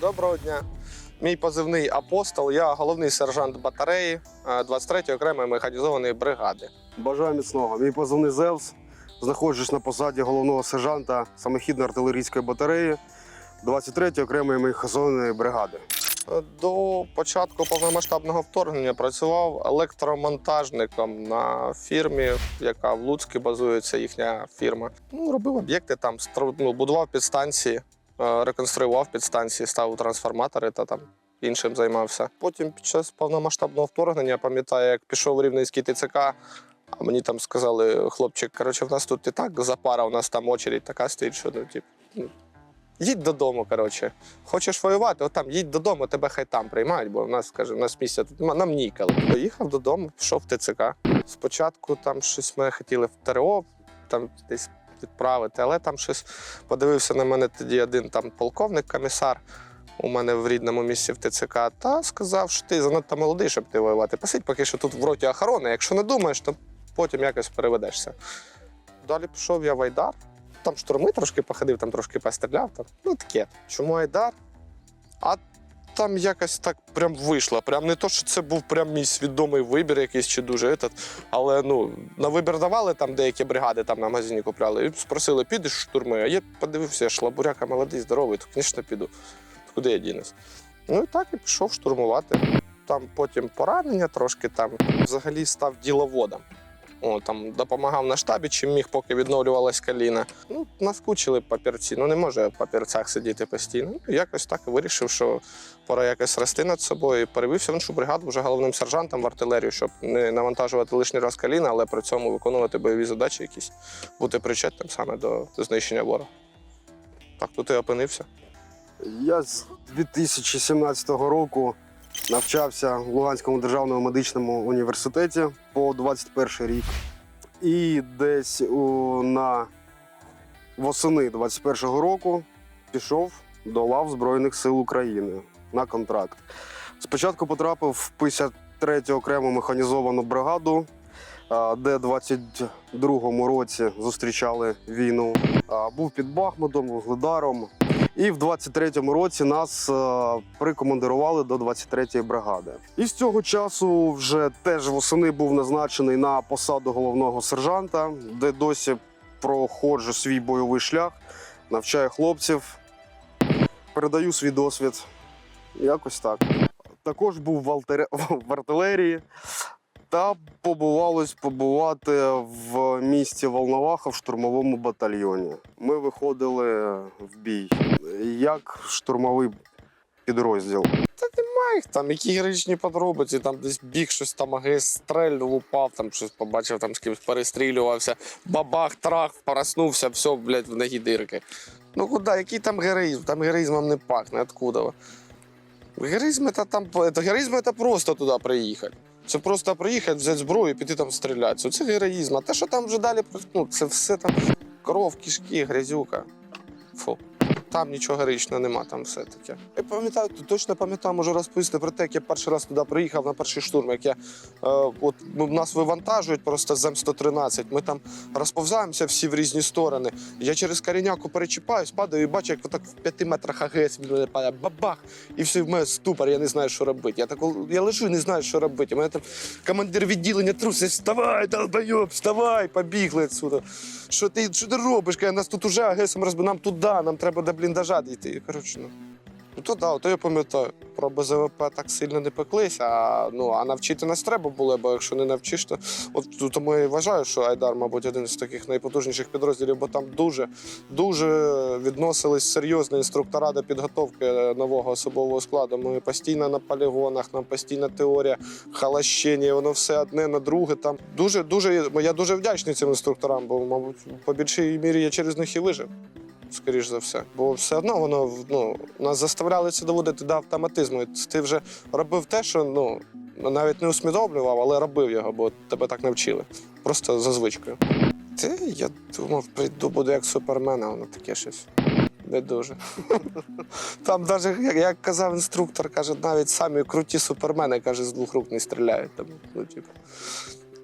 Доброго дня. Мій позивний апостол. Я головний сержант батареї е, 23-ї окремої механізованої бригади. Бажаю міцного. Мій позивний Зевс. Знаходжусь на посаді головного сержанта самохідної артилерійської батареї 23-ї окремої механізованої бригади. Е, До початку повномасштабного вторгнення працював електромонтажником на фірмі, яка в Луцьку базується їхня фірма. Ну, робив об'єкти там, ну, будував підстанції, е, реконструював підстанції, ставив трансформатори та там іншим займався. Потім під час повномасштабного вторгнення пам'ятаю, як пішов Рівненський ТЦК. А мені там сказали, хлопчик, коротше, в нас тут і так запара, у нас там очередь така стоїть, що ну, тип, ну, їдь додому, коротше. Хочеш воювати, от там їдь додому, тебе хай там приймають, бо в нас каже, в нас місця тут нам ніколи. Поїхав додому, пішов в ТЦК. Спочатку там щось мене хотіли в ТРО, там десь відправити, але там щось подивився на мене тоді один там полковник, комісар. У мене в рідному місці в ТЦК, та сказав, що ти занадто молодий, щоб ти воювати. Посидь поки що тут в роті охорони. Якщо не думаєш, то потім якось переведешся. Далі пішов я в Айдар. Там штурми трошки походив, там трошки постріляв. Там. Ну таке. Чому Айдар? А там якось так прям вийшло. Прям не то, що це був прям мій свідомий вибір якийсь чи дуже этот, але ну на вибір давали там деякі бригади там на магазині купляли. І спросили, підеш штурми. А я подивився, я шлабуряка молодий, здоровий, то, звісно, піду. Куди я дінусь? Ну і так і пішов штурмувати. Там потім поранення трошки там взагалі став діловодом. О, там допомагав на штабі, чим міг, поки відновлювалась коліна. Ну, наскучили папірці. Ну не може в папірцях сидіти постійно. Ну, якось так і вирішив, що пора якось рости над собою. І перевівся в іншу бригаду вже головним сержантом в артилерію, щоб не навантажувати лишній раз коліна, але при цьому виконувати бойові задачі якісь, бути причетним саме до знищення ворога. Так тут і опинився. Я з 2017 року навчався в Луганському державному медичному університеті по 21 рік. І десь у, на восени 21-го року пішов до лав Збройних сил України на контракт. Спочатку потрапив в 53-ю окрему механізовану бригаду, де в 22-му році зустрічали війну. Був під Бахмутом, Вугледаром. І в 23-му році нас е, прикомандирували до 23-ї бригади. І з цього часу вже теж восени був назначений на посаду головного сержанта, де досі проходжу свій бойовий шлях, навчаю хлопців, передаю свій досвід. Якось так. Також був в, артилерії Та побувалось побувати в місті Волноваха в штурмовому батальйоні. Ми виходили в бій як штурмовий підрозділ. Та немає їх там, які героїчні подробиці, там десь біг щось там агес, стрельнув, упав, там щось побачив, там з кимось перестрілювався, бабах, трах, проснувся, все, блядь, в ноги дирки. Ну куди, який там героїзм? Там героїзмом не пахне, откуда? Героїзм это там, это, героїзм это просто туди приїхати. Це просто приїхати, взяти зброю і піти там стріляти. Це героїзм. А те, що там вже далі, ну, це все там кров, кишки, грязюка. Фу. Там нічого героїчного нема, там все таке. Я пам'ятаю, точно пам'ятаю, можу розповісти про те, як я перший раз туди приїхав на перший штурм, як я е, от ну, нас вивантажують просто з М113. Ми там розповзаємося всі в різні сторони. Я через коріняку перечіпаюсь, падаю і бачу, як отак в п'яти метрах АГС мене падає бабах, і все в мене ступор, я не знаю, що робити. Я так я лежу і не знаю, що робити. У мене там командир відділення трусить, вставай, долбойоб, вставай, побігли відсюди. Що ти, що ти робиш? Каже, нас тут уже АГСом розбив, нам туди, нам треба до бліндажа дійти. Коротше, ну. Ну то да, то я пам'ятаю. Про БЗВП так сильно не пеклися, а, ну, а навчити нас треба було, бо якщо не навчиш, то от тому я вважаю, що Айдар, мабуть, один з таких найпотужніших підрозділів, бо там дуже, дуже відносились серйозні інструктора до підготовки нового особового складу. Ми постійно на полігонах, нам постійна теорія, халащення, воно все одне на друге. Там дуже, дуже, я дуже вдячний цим інструкторам, бо, мабуть, по більшій мірі я через них і вижив скоріш за все. Бо все одно воно ну, нас заставляли це доводити до автоматизму. Ти вже робив те, що ну, навіть не усвідомлював, але робив його, бо тебе так навчили. Просто за звичкою. Ти, я думав, прийду, буду як супермен, а воно таке щось. Не дуже. Там навіть, як, як казав інструктор, каже, навіть самі круті супермени, каже, з двох рук не стріляють. Там, ну, типу.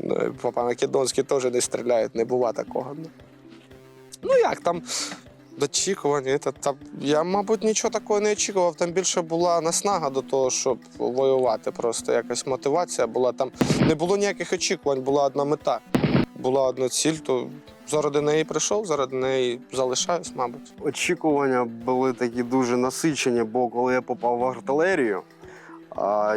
Ну, і Папа Македонський теж не стріляють, не бува такого. Ну, ну як там. Очікування, та, я, мабуть, нічого такого не очікував. Там більше була наснага до того, щоб воювати. Просто якась мотивація була. Там не було ніяких очікувань, була одна мета. Була одна ціль, то заради неї прийшов, заради неї залишаюсь, мабуть. Очікування були такі дуже насичені, бо коли я попав в артилерію,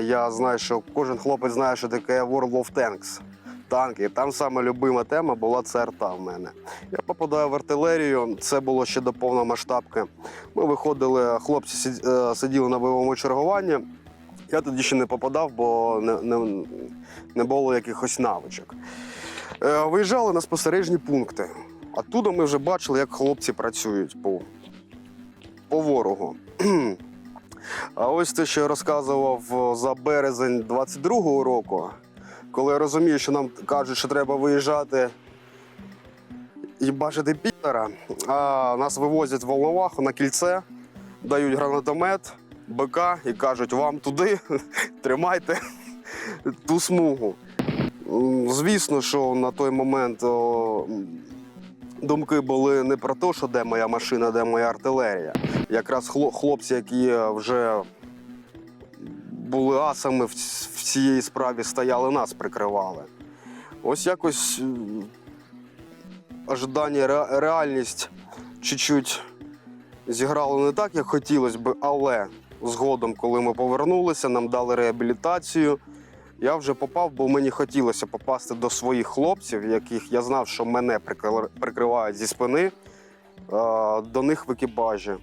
я знаю, що кожен хлопець знає, що таке World of Tanks. Танки. Там саме любима тема була це арта в мене. Я попадаю в артилерію, це було ще до повномасштабки. Ми виходили, хлопці е, сиділи на бойовому чергуванні. Я тоді ще не попадав, бо не, не, не було якихось навичок. Е, Виїжджали на спостережні пункти. Оттуда ми вже бачили, як хлопці працюють по, по ворогу. А ось те, що я розказував за березень 22-го року, коли я розумію, що нам кажуть, що треба виїжджати і бачити пітера, а нас вивозять в Волноваху на кільце, дають гранатомет, БК і кажуть, вам туди, тримайте ту смугу. Звісно, що на той момент о, думки були не про те, що де моя машина, де моя артилерія. Якраз хлопці, які вже були асами в цій справі, стояли, нас прикривали. Ось якось ожидання, реальність чуть-чуть зіграло не так, як хотілося б, але згодом, коли ми повернулися, нам дали реабілітацію. Я вже попав, бо мені хотілося попасти до своїх хлопців, яких я знав, що мене прикривають зі спини, до них в екіпажі.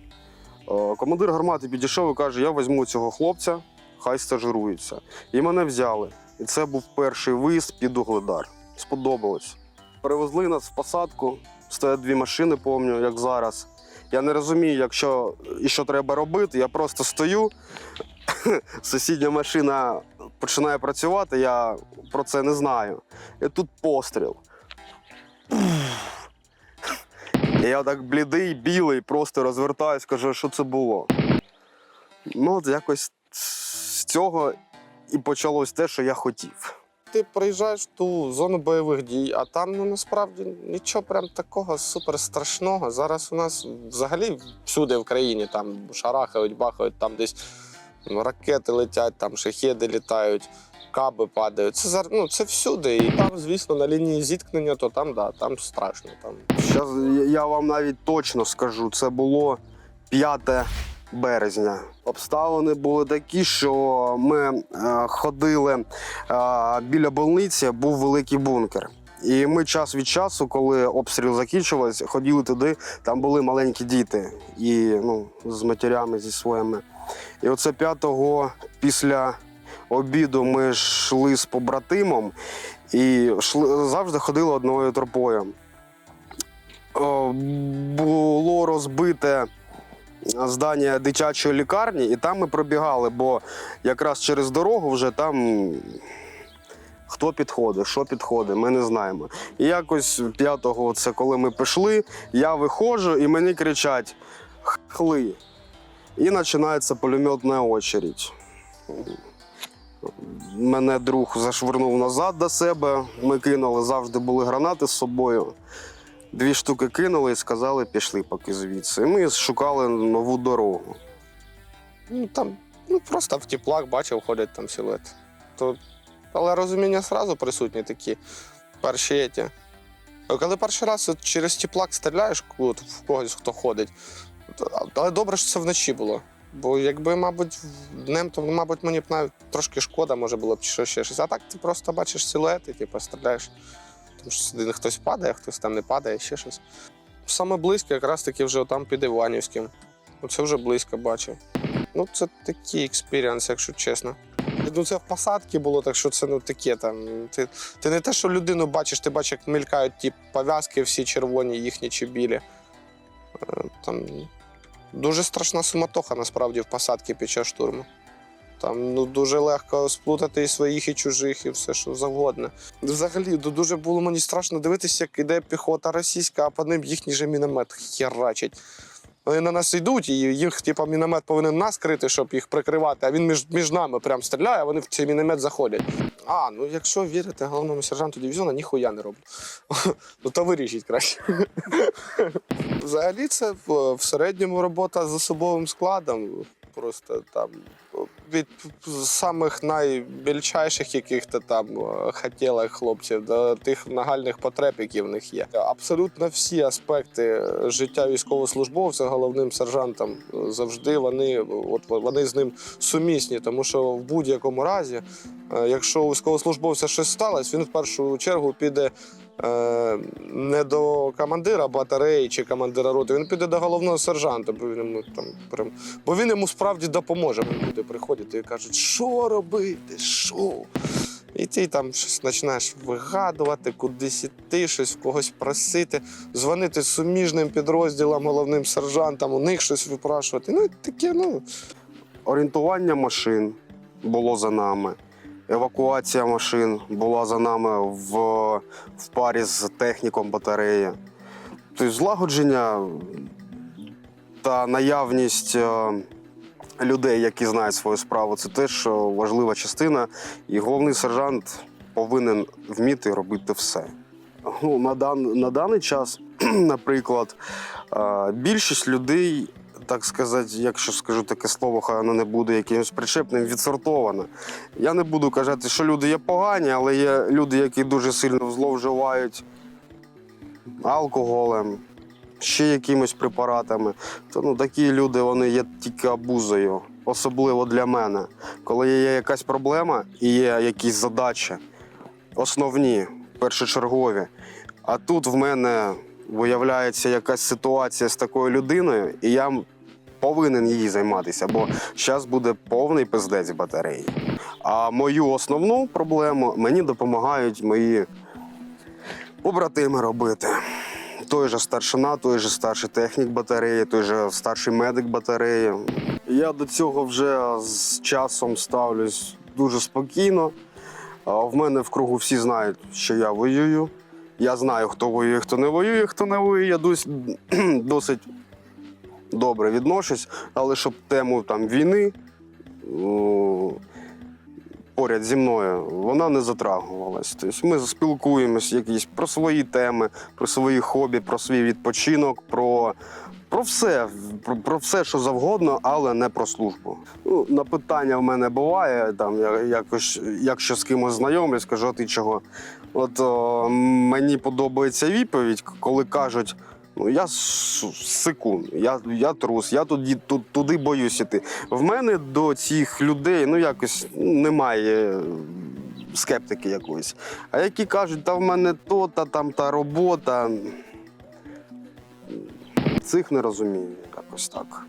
Командир гармати підійшов і каже: Я візьму цього хлопця, хай стажирується. І мене взяли. І це був перший виїзд під Угледар. Сподобалось. Перевезли нас в посадку, стоять дві машини, пам'ятаю, як зараз. Я не розумію, якщо і що треба робити. Я просто стою, сусідня машина починає працювати, я про це не знаю. І тут постріл. І я так блідий, білий, просто розвертаюсь, кажу, що це було. Ну, от якось цього і почалось те, що я хотів. Ти приїжджаєш в ту зону бойових дій, а там ну, насправді нічого прям такого супер страшного. Зараз у нас взагалі всюди в країні там шарахають, бахають, там десь ну, ракети летять, там шахеди літають, каби падають. Це зар- ну, це всюди. І там, звісно, на лінії зіткнення, то там, да, там страшно. Там. Щас я- я вам навіть точно скажу, це було 5 березня. Обставини були такі, що ми е, ходили е, біля больниці, був великий бункер. І ми час від часу, коли обстріл закінчувався, ходили туди, там були маленькі діти і ну, з матерями, зі своїми. І оце 5-го після обіду ми йшли з побратимом і йшли, завжди ходили одною тропою. Було розбите здання дитячої лікарні, і там ми пробігали, бо якраз через дорогу вже там хто підходить, що підходить, ми не знаємо. І якось п'ятого, це коли ми пішли, я виходжу і мені кричать хли. І починається пулеметна очередь. Мене друг зашвирнув назад до себе. Ми кинули, завжди були гранати з собою. Дві штуки кинули і сказали, пішли поки звідси. Ми шукали нову дорогу. Ну, там, ну, просто в теплах бачив, ходять там силуети. То, але розуміння зразу присутні такі перші еті. Коли перший раз через теплак стріляєш от, в когось, хто ходить, але добре, що це вночі було. Бо якби, мабуть, днем, то, мабуть, мені б навіть трошки шкода може було б чи ще щось. А так ти просто бачиш силуети, типу, стріляєш. Тому що сюди хтось падає, хтось там не падає, ще щось. Саме близько, якраз таки вже там під Іванівським. Оце вже близько бачив. Ну, це такий експіріанс, якщо чесно. Ну, це в посадці було, так що це ну таке там. Ти, ти не те, що людину бачиш, ти бачиш, як мелькають ті пов'язки всі червоні, їхні чи білі. Е, Там дуже страшна суматоха насправді в посадці під час штурму. Там ну, дуже легко сплутати і своїх, і чужих, і все, що завгодно. Взагалі, дуже було мені страшно дивитися, як іде піхота російська, а по ним їхній же міномет херачить. Вони на нас йдуть, і їх, типу, міномет повинен нас крити, щоб їх прикривати, а він між, між нами прям стріляє, а вони в цей міномет заходять. А, ну якщо вірити головному сержанту дивізіону, ніхуя не роблю. ну то вирішіть краще. Взагалі, це в, в середньому робота з особовим складом. Просто там від самих найбільчайших яких-то там е, хотілок хлопців до тих нагальних потреб, які в них є. Абсолютно всі аспекти життя військовослужбовця головним сержантом е, завжди вони, от вони з ним сумісні, тому що в будь-якому разі, е, якщо у військовослужбовця щось сталося, він в першу чергу піде. Е, Не до командира батареї чи командира роти, він піде до головного сержанта, бо він йому там прям бо він йому справді допоможе. Люди приходять і кажуть, що робити, що? І ти там щось починаєш вигадувати, кудись іти, щось в когось просити, дзвонити суміжним підрозділам, головним сержантам, у них щось випрашувати. Ну, таке, ну. Орієнтування машин було за нами. Евакуація машин була за нами в, в парі з техніком батареї. Тобто злагодження та наявність е, людей, які знають свою справу, це теж е, важлива частина. І головний сержант повинен вміти робити все. Ну, на, дан, на даний час, наприклад, е, більшість людей так сказати, якщо скажу таке слово, хай воно не буде якимось причепним, відсортовано. Я не буду казати, що люди є погані, але є люди, які дуже сильно зловживають алкоголем, ще якимись препаратами. То ну, такі люди вони є тільки абузою, особливо для мене. Коли є якась проблема і є якісь задачі, основні, першочергові. А тут в мене виявляється якась ситуація з такою людиною, і я повинен її займатися, бо зараз буде повний пиздець батареї. А мою основну проблему мені допомагають мої побратими робити. Той же старшина, той же старший технік батареї, той же старший медик батареї. Я до цього вже з часом ставлюсь дуже спокійно. В мене в кругу всі знають, що я воюю. Я знаю, хто воює, хто не воює, хто не воює. Я досить добре відношусь, але щоб тему там війни поряд зі мною вона не затрагувалась. Тобто ми спілкуємось якісь про свої теми, про свої хобі, про свій відпочинок, про, про все, про, про все, що завгодно, але не про службу. Ну, на питання в мене буває, там я якось, якщо з кимось знайомлюсь, кажу, а ти чого? От о, мені подобається відповідь, коли кажуть. Ну, я с- секунд, я, я трус, я тоді ту- туди боюсь іти. В мене до цих людей ну якось немає скептики якоїсь. А які кажуть, та в мене то, та там та робота. Цих не розумію якось так.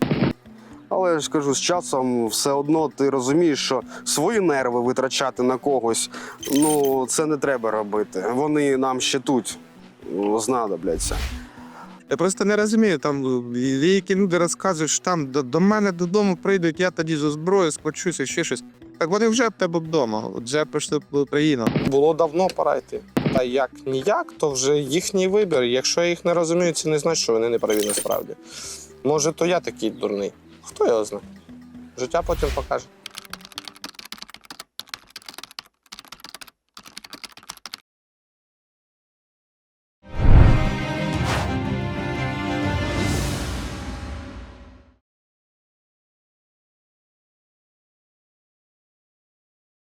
Але я ж кажу, з часом все одно ти розумієш, що свої нерви витрачати на когось, ну це не треба робити. Вони нам ще тут знадобляться. Я просто не розумію, там деякі люди розказують, що там до, до мене додому прийдуть, я тоді зі зброєю схвачуся, ще щось. Так вони вже в тебе вдома, вже прийшли в Україну. Було давно пора йти. Та як ніяк, то вже їхній вибір. Якщо я їх не розумію, це не значить, що вони не праві насправді. Може, то я такий дурний. Хто його знає? Життя потім покаже.